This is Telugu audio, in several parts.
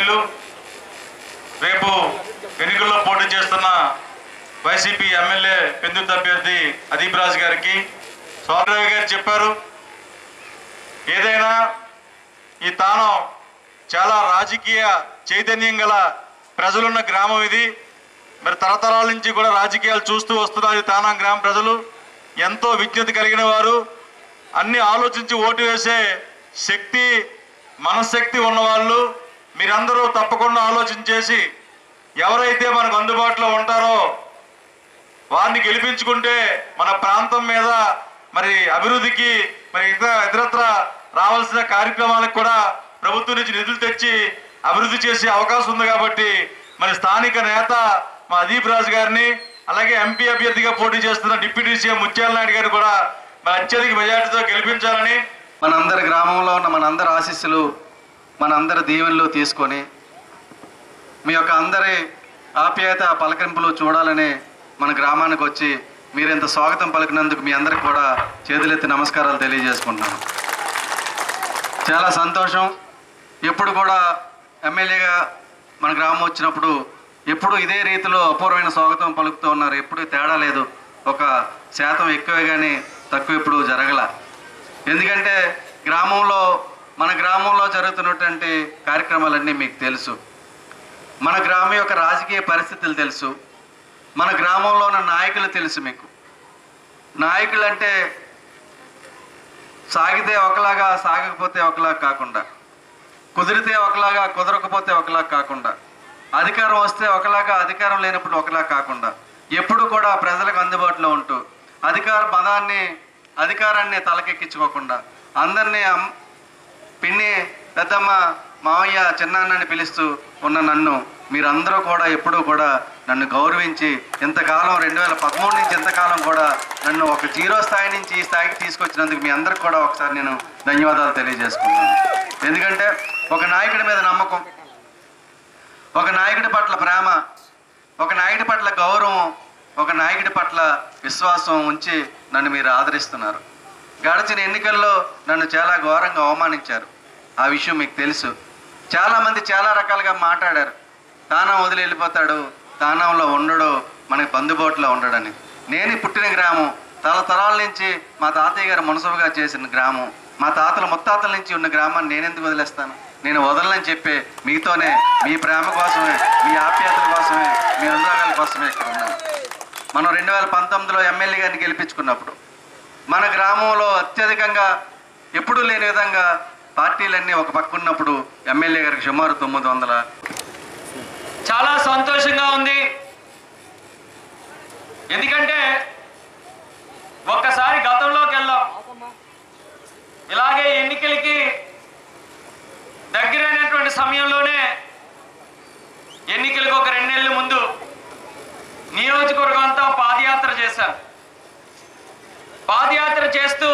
సభ్యులు రేపు ఎన్నికల్లో పోటీ చేస్తున్న వైసీపీ ఎమ్మెల్యే పెందుతు అభ్యర్థి అదీప్ రాజు గారికి సోమరావు గారు చెప్పారు. ఏదైనా ఈ తాను చాలా రాజకీయ చైతన్యం గల ప్రజలున్న గ్రామం ఇది. మరి తరతరాల నుంచి కూడా రాజకీయాలు చూస్తూ వస్తున్నారు ఈ గ్రామ ప్రజలు. ఎంతో విజ్ఞత కలిగిన వారు. అన్ని ఆలోచించి ఓటు వేసే శక్తి మనశ్శక్తి ఉన్నవాళ్ళు. మీరందరూ తప్పకుండా ఆలోచన చేసి ఎవరైతే మనకు అందుబాటులో ఉంటారో వారిని గెలిపించుకుంటే మన ప్రాంతం మీద మరి అభివృద్ధికి మరి ఇతర ఇతరత్ర రావాల్సిన కార్యక్రమాలకు కూడా ప్రభుత్వం నుంచి నిధులు తెచ్చి అభివృద్ధి చేసే అవకాశం ఉంది కాబట్టి మరి స్థానిక నేత మా అదీప్ రాజు గారిని అలాగే ఎంపీ అభ్యర్థిగా పోటీ చేస్తున్న డిప్యూటీ సీఎం ముత్యాల నాయుడు గారిని కూడా మరి అత్యధిక మెజార్టీతో గెలిపించాలని మనందరి గ్రామంలో ఉన్న మనందరి ఆశీస్సులు మనందరి దీవెనలు తీసుకొని మీ యొక్క అందరి ఆప్యాయత పలకరింపులు చూడాలని మన గ్రామానికి వచ్చి మీరు ఇంత స్వాగతం పలికినందుకు మీ అందరికి కూడా చేతులెత్తి నమస్కారాలు తెలియజేసుకుంటున్నాను. చాలా సంతోషం. ఎప్పుడు కూడా ఎమ్మెల్యేగా మన గ్రామం వచ్చినప్పుడు ఎప్పుడు ఇదే రీతిలో అపూర్వమైన స్వాగతం పలుకుతూ ఉన్నారు. ఎప్పుడు తేడా లేదు. ఒక శాతం ఎక్కువే కానీ తక్కువ ఎప్పుడు జరగల. ఎందుకంటే గ్రామంలో మన గ్రామంలో జరుగుతున్నటువంటి కార్యక్రమాలన్నీ మీకు తెలుసు. మన గ్రామం యొక్క రాజకీయ పరిస్థితులు తెలుసు. మన గ్రామంలో ఉన్న నాయకులు తెలుసు మీకు. నాయకులు అంటే సాగితే ఒకలాగా సాగకపోతే ఒకలాగా కాకుండా కుదిరితే ఒకలాగా కుదరకపోతే ఒకలా కాకుండా అధికారం వస్తే ఒకలాగా అధికారం లేనప్పుడు ఒకలా కాకుండా ఎప్పుడు కూడా ప్రజలకు అందుబాటులో ఉంటూ అధికార పదాన్ని అధికారాన్ని తలకెక్కించుకోకుండా అందరినీ పిన్ని పెద్దమ్మ మావయ్య చిన్నాన్నని పిలుస్తూ ఉన్న నన్ను మీరందరూ కూడా ఎప్పుడూ కూడా నన్ను గౌరవించి ఇంతకాలం రెండు వేల పదమూడు నుంచి ఇంతకాలం కూడా నన్ను ఒక జీరో స్థాయి నుంచి ఈ స్థాయికి తీసుకొచ్చినందుకు మీ అందరికి కూడా ఒకసారి నేను ధన్యవాదాలు తెలియజేసుకుంటున్నాను. ఎందుకంటే ఒక నాయకుడి మీద నమ్మకం ఒక నాయకుడి పట్ల ప్రేమ ఒక నాయకుడి పట్ల గౌరవం ఒక నాయకుడి పట్ల విశ్వాసం ఉంచి నన్ను మీరు ఆదరిస్తున్నారు. గడిచిన ఎన్నికల్లో నన్ను చాలా ఘోరంగా అవమానించారు. ఆ విషయం మీకు తెలుసు. చాలామంది చాలా రకాలుగా మాట్లాడారు. తానం వదిలి వెళ్ళిపోతాడు తానంలో ఉండడు మనకి బందుబాటులో ఉండడని. నేను పుట్టిన గ్రామం తరతరాల నుంచి మా తాతయ్య గారు మనసుగా చేసిన గ్రామం. మా తాతల ముత్తాతల నుంచి ఉన్న గ్రామాన్ని నేనెందుకు వదిలేస్తాను? నేను వదలని చెప్పే మీతోనే మీ ప్రేమ కోసమే మీ ఆప్యాయతల కోసమే మీ అనురాగాల కోసమే ఇక్కడ ఉన్నాను. మనం రెండు వేల పంతొమ్మిదిలో ఎమ్మెల్యే గారిని గెలిపించుకున్నప్పుడు మన గ్రామంలో అత్యధికంగా ఎప్పుడూ లేని విధంగా పార్టీలన్నీ ఒక పక్క ఉన్నప్పుడు ఎమ్మెల్యే గారికి సుమారు తొమ్మిది వందల. చాలా సంతోషంగా ఉంది. ఎందుకంటే ఒక్కసారి గతంలోకి వెళ్ళాం ఇలాగే ఎన్నికలకి దగ్గరైనటువంటి సమయంలోనే ఎన్నికలకు ఒక రెండు నెలల ముందు నియోజకవర్గం అంతా పాదయాత్ర చేశాను పాదయాత్ర చేస్తూ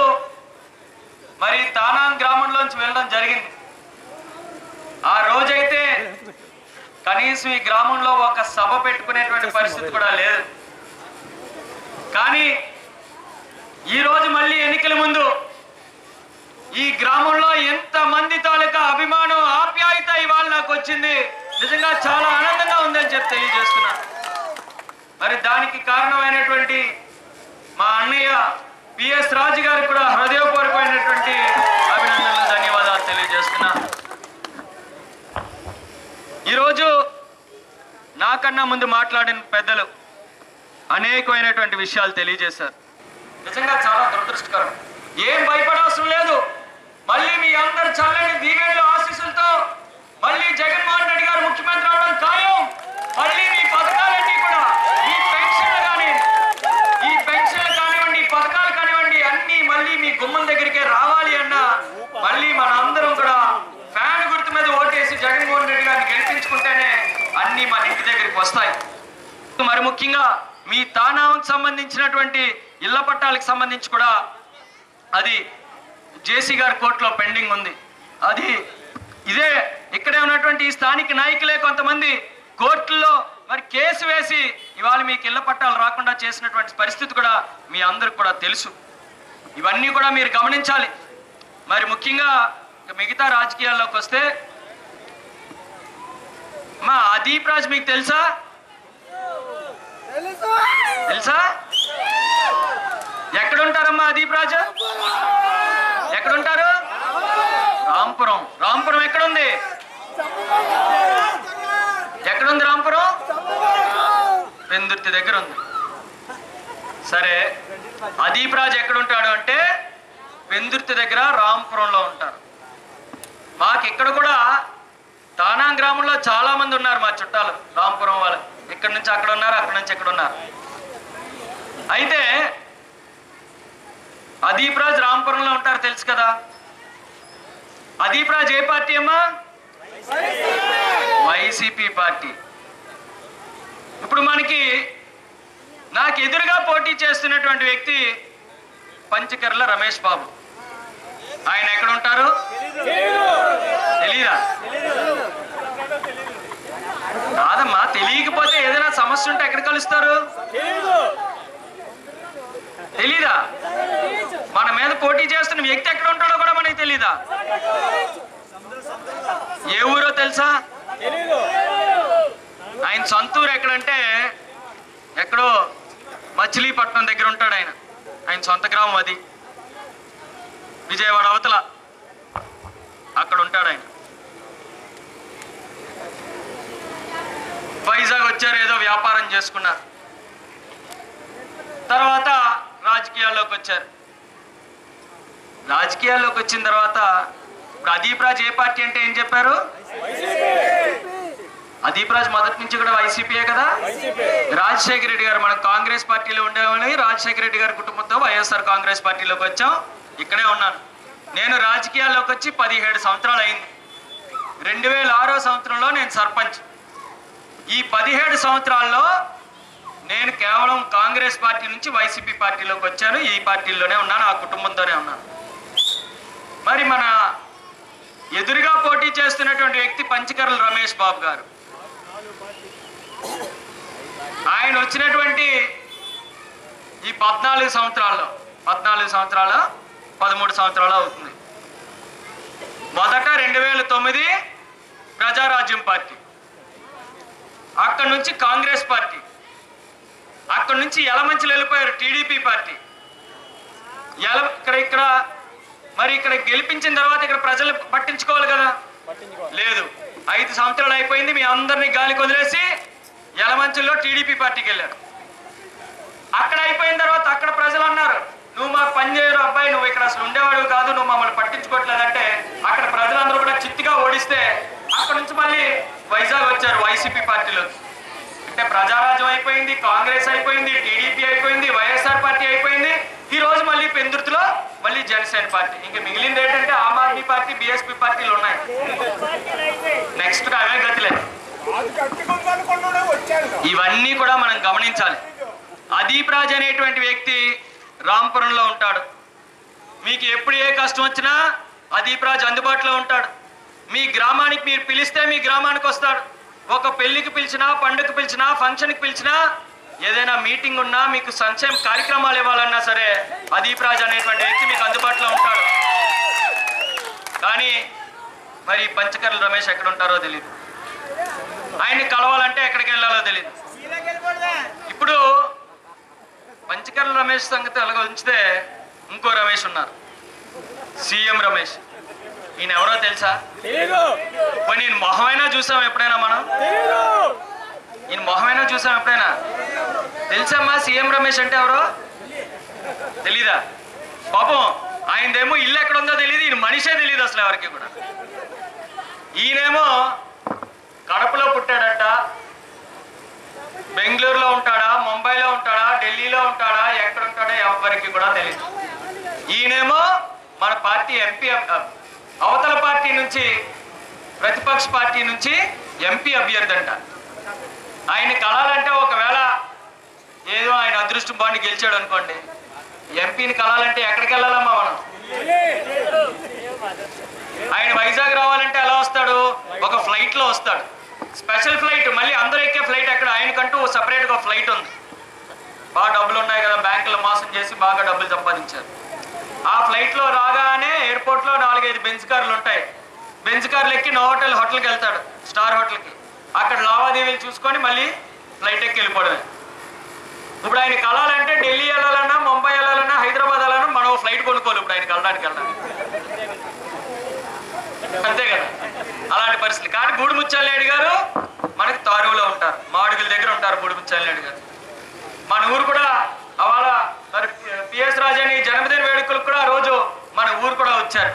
మరి తానాం గ్రామంలోంచి వెళ్ళడం జరిగింది. ఆ రోజైతే కనీసం ఈ గ్రామంలో ఒక సభ పెట్టుకునేటువంటి పరిస్థితి కూడా లేదు. కానీ ఈ రోజు మళ్ళీ ఎన్నికల ముందు ఈ గ్రామంలో ఎంత మంది తాలూకా అభిమానం ఆప్యాయత ఇవాళ నాకు వచ్చింది. నిజంగా చాలా ఆనందంగా ఉందని చెప్పి తెలియజేస్తున్నా. మరి దానికి కారణమైనటువంటి మా అన్నయ్య పిఎస్ రాజు గారికి కూడా హృదయపూర్వకమైనటువంటి అభినందనలు ధన్యవాదాలు తెలియజేస్తున్నా. ఈరోజు నాకన్నా ముందు మాట్లాడిన పెద్దలు అనేకమైనటువంటి విషయాలు తెలియజేశారు. నిజంగా చాలా దురదృష్టకరం. ఏం భయపడాల్సిన లేదు. మళ్ళీ మీ అందరి చల్లని దీవెనలు ఆశీస్సులతో మళ్ళీ జగన్మోహన్ రెడ్డి గారు ముఖ్యమంత్రి అవడం ఖాయం. మళ్ళీ ముఖ్యంగా మీ తానానికి సంబంధించినటువంటి ఇళ్ళ పట్టాలకు సంబంధించి కూడా అది జేసీ గారి కోర్టులో పెండింగ్ ఉంది. అది ఇదే ఇక్కడే ఉన్నటువంటి ఈ స్థానిక నాయకులే కొంతమంది కోర్టుల్లో మరి కేసు వేసి ఇవాళ మీకు ఇళ్ళ పట్టాలు రాకుండా చేసినటువంటి పరిస్థితి కూడా మీ అందరికి కూడా తెలుసు. ఇవన్నీ కూడా మీరు గమనించాలి. మరి ముఖ్యంగా మిగతా రాజకీయాల్లోకి వస్తే మా అదీప్ రాజ్ మీకు తెలుసా? తెలుసా? ఎక్కడుంటారమ్మా అదీప్ రాజు? ఎక్కడుంటారు? రాంపురం. రాంపురం ఎక్కడుంది? ఎక్కడుంది రాంపురం? పెందుర్తి దగ్గర ఉంది సరే అదీప్ రాజు ఎక్కడుంటాడు అంటే పెందుర్తి దగ్గర రాంపురంలో ఉంటారు. మాకు ఇక్కడ కూడా తానా గ్రామంలో చాలా మంది ఉన్నారు మా చుట్టాలు రాంపురం వాళ్ళు ఇక్కడ నుంచి అక్కడ ఉన్నారు అక్కడ నుంచి ఇక్కడ ఉన్నారు? అయితే అదీప్ రాజ్ రాంపురంలో ఉంటారు తెలుసు కదా? అదీప్ రాజ్ ఏ పార్టీ అమ్మా? YCP party. ఇప్పుడు మనకి నాకు ఎదురుగా పోటీ చేస్తున్నటువంటి వ్యక్తి పంచకర్ల రమేష్ బాబు. ఆయన ఎక్కడ ఉంటారు? తెలీదా కాదమ్మా తెలియకపోతే ఏదైనా సమస్య ఉంటే ఎక్కడ కలుస్తారు? తెలీదా. మన మీద పోటీ చేస్తున్న వ్యక్తి ఎక్కడ ఉంటాడో కూడా మనకి తెలీదా? ఏ ఊరో తెలుసా? ఆయన సొంత ఊరు ఎక్కడంటే ఎక్కడో మచిలీపట్నం దగ్గర ఉంటాడు ఆయన. ఆయన సొంత గ్రామం అది. విజయవాడ అవతల. అక్కడ ఉంటాడు ఆయన. వైజాగ్ వచ్చారు ఏదో వ్యాపారం చేసుకున్నారు. తర్వాత రాజకీయాల్లోకి వచ్చారు. రాజకీయాల్లోకి వచ్చిన తర్వాత ఇప్పుడు అదీప్ రాజ్ ఏ పార్టీ అంటే ఏం చెప్పారు? అదీప్ రాజ్ మొదటి నుంచి కూడా వైసీపీయే కదా? రాజశేఖర రెడ్డి గారు మనం కాంగ్రెస్ పార్టీలో ఉండేవాళ్ళని రాజశేఖర రెడ్డి గారి కుటుంబంతో వైఎస్ఆర్ కాంగ్రెస్ పార్టీలోకి వచ్చాం. ఇక్కడే ఉన్నాను. నేను రాజకీయాల్లోకి వచ్చి పదిహేడు సంవత్సరాలు అయింది. రెండు వేల ఆరో సంవత్సరంలో నేను సర్పంచ్. ఈ పదిహేడు సంవత్సరాల్లో నేను కేవలం కాంగ్రెస్ పార్టీ నుంచి వైసీపీ పార్టీలోకి వచ్చాను. ఈ పార్టీలోనే ఉన్నాను ఆ కుటుంబంతోనే ఉన్నాను. మరి మన ఎదురుగా పోటీ చేస్తున్నటువంటి వ్యక్తి పంచకర్ల రమేష్ బాబు గారు. ఆయన వచ్చినటువంటి ఈ పద్నాలుగు సంవత్సరాల్లో పద్నాలుగు సంవత్సరాల పదమూడు సంవత్సరాలు అవుతుంది. మొదట రెండు వేల తొమ్మిది ప్రజారాజ్యం పార్టీ. అక్కడి నుంచి కాంగ్రెస్ పార్టీ. అక్కడి నుంచి ఎలమంచిలు వెళ్ళిపోయారు టీడీపీ పార్టీ. ఎల ఇక్కడ ఇక్కడ మరి ఇక్కడ గెలిపించిన తర్వాత ఇక్కడ ప్రజలు పట్టించుకోవాలి కదా? లేదు. ఐదు సంవత్సరాలు అయిపోయింది మీ అందరినీ గాలి వదిలేసి ఎలమంచిలో టీడీపీ పార్టీకి వెళ్ళారు. అక్కడ అయిపోయిన తర్వాత అక్కడ ప్రజలు అన్నారు నువ్వు మాకు పనిచేయరు అబ్బాయి నువ్వు ఇక్కడ అసలు ఉండేవాడు కాదు నువ్వు మమ్మల్ని పట్టించుకోవట్లేదంటే అక్కడ ప్రజలందరూ కూడా చిత్తుగా ఓడిస్తే అక్కడ నుంచి మళ్ళీ వైజాగ్ వచ్చారు వైసీపీ పార్టీలో. అంటే ప్రజారాజ్యం అయిపోయింది కాంగ్రెస్ అయిపోయింది టీడీపీ అయిపోయింది వైఎస్ఆర్ పార్టీ అయిపోయింది. ఈ రోజు మళ్ళీ పెందుర్తిలో మళ్ళీ జనసేన పార్టీ. ఇంకా మిగిలింది ఏంటంటే ఆమ్ ఆద్మీ పార్టీ బీఎస్పీ పార్టీలు ఉన్నాయి. నెక్స్ట్ అవే గతిలే ఇవన్నీ కూడా మనం గమనించాలి. అదీప్ రాజ్ అనేటువంటి వ్యక్తి రాంపురంలో ఉంటాడు. మీకు ఎప్పుడు ఏ కష్టం వచ్చినా అదీప్ రాజ్ అందుబాటులో ఉంటాడు. మీ గ్రామానికి మీరు పిలిస్తే మీ గ్రామానికి వస్తాడు. ఒక పెళ్ళికి పిలిచినా పండుగ పిలిచినా ఫంక్షన్కి పిలిచినా ఏదైనా మీటింగ్ ఉన్నా మీకు సంక్షేమ కార్యక్రమాలు ఇవ్వాలన్నా సరే అదీప్ రాజ్ అనేటువంటి వ్యక్తి మీకు అందుబాటులో ఉంటాడు. కానీ మరి పంచకర్ల రమేష్ ఎక్కడ ఉంటారో తెలియదు ఆయన్ని కలవాలంటే ఎక్కడికి వెళ్ళాలో తెలియదు ఇప్పుడు పంచకర్ల రమేష్ సంగతి అలాగ ఉంచితే ఇంకో రమేష్ ఉన్నారు. సీఎం రమేష్. ఈయన ఎవరో తెలుసా పోనీ ఈయన మొహమైనా చూసాం ఎప్పుడైనా మనం? ఈయన మొహమైనా చూసాం ఎప్పుడైనా? తెలుసమ్మా సీఎం రమేష్ అంటే ఎవరో? తెలీదా? పాపం ఆయనదేమో ఇల్లు ఎక్కడ ఉందో తెలియదు ఈయన మనిషే తెలియదు అసలు ఎవరికి కూడా. ఈయనేమో కడపలో పుట్టాడట. బెంగళూరులో ఉంటాడా ముంబైలో ఉంటాడా ఢిల్లీలో ఉంటాడా ఎక్కడ ఉంటాడో ఎవరికి కూడా తెలియదు ఈయనేమో మన పార్టీ ఎంపీ అవతల పార్టీ నుంచి ప్రతిపక్ష పార్టీ నుంచి ఎంపీ అభ్యర్థి అంట ఆయన కలాలంటే ఒకవేళ ఏదో ఆయన అదృష్టం బాండి గెలిచాడు అనుకోండి ఎంపీని కలాలంటే ఎక్కడికి వెళ్ళాలమ్మా మనం? ఆయన వైజాగ్ రావాలంటే ఎలా వస్తాడు? ఒక ఫ్లైట్లో వస్తాడు. స్పెషల్ ఫ్లైట్ మళ్ళీ అందరూ ఎక్కే ఫ్లైట్ అక్కడ ఆయనకంటూ సపరేట్గా ఫ్లైట్ ఉంది. బాగా డబ్బులు ఉన్నాయి కదా బ్యాంకులో మోసం చేసి బాగా డబ్బులు సంపాదించారు. ఆ ఫ్లైట్లో రాగానే ఎయిర్పోర్ట్లో నాలుగైదు బెంచ్ కార్లు ఉంటాయి. బెంచ్ కార్లు ఎక్కి నోవోటల్ హోటల్కి వెళ్తాడు స్టార్ హోటల్కి. అక్కడ లావాదేవీలు చూసుకొని మళ్ళీ ఫ్లైట్ ఎక్కి వెళ్ళిపోవడమే. ఇప్పుడు ఆయన కలాలంటే ఢిల్లీ వెళ్ళాలన్నా ముంబై వెళ్ళాలన్నా హైదరాబాద్ వెళ్ళాలన్నా మనం ఫ్లైట్ కొనుక్కోవాలి ఇప్పుడు ఆయన కలడానికి వెళ్ళడానికి. అంతే కదా? అలాంటి పరిస్థితి. కానీ గూడుముచ్చాలనాయుడు గారు మనకి తారువులో ఉంటారు. మాడుగుల దగ్గర ఉంటారు గూడుముచ్చాలనాయుడు గారు. మన ఊరు కూడా అవాళ మరి పిఎస్ రాజాని జనం వేడుకలకు కూడా ఆ రోజు మన ఊరు కూడా వచ్చారు.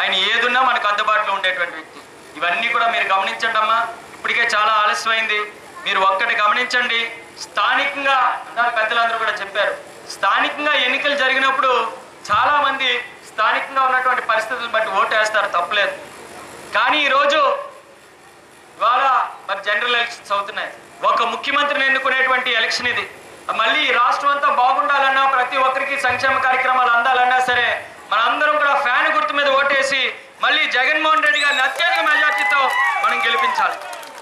ఆయన ఏదున్నా మనకు అందుబాటులో ఉండేటువంటి వ్యక్తి. ఇవన్నీ కూడా మీరు గమనించండి అమ్మా. ఇప్పటికే చాలా ఆలస్యమైంది. మీరు ఒక్కటి గమనించండి. స్థానికంగా ఇందాక పెద్దలందరూ కూడా చెప్పారు. స్థానికంగా ఎన్నికలు జరిగినప్పుడు చాలా మంది స్థానికంగా ఉన్నటువంటి పరిస్థితులను బట్టి ఓటు వేస్తారు తప్పలేదు. కానీ ఈరోజు ఇవాళ మరి జనరల్ ఎలక్షన్స్ అవుతున్నాయి. ఒక ముఖ్యమంత్రిని ఎన్నుకునేటువంటి ఎలక్షన్ ఇది. మళ్ళీ ఈ రాష్ట్రం అంతా బాగుండాలన్నా ప్రతి ఒక్కరికి సంక్షేమ కార్యక్రమాలు అందాలన్నా సరే మనందరం కూడా ఫ్యాన్ గుర్తు మీద ఓటేసి మళ్ళీ జగన్మోహన్ రెడ్డి గారిని అత్యధిక మెజార్టీతో మనం గెలిపించాలి.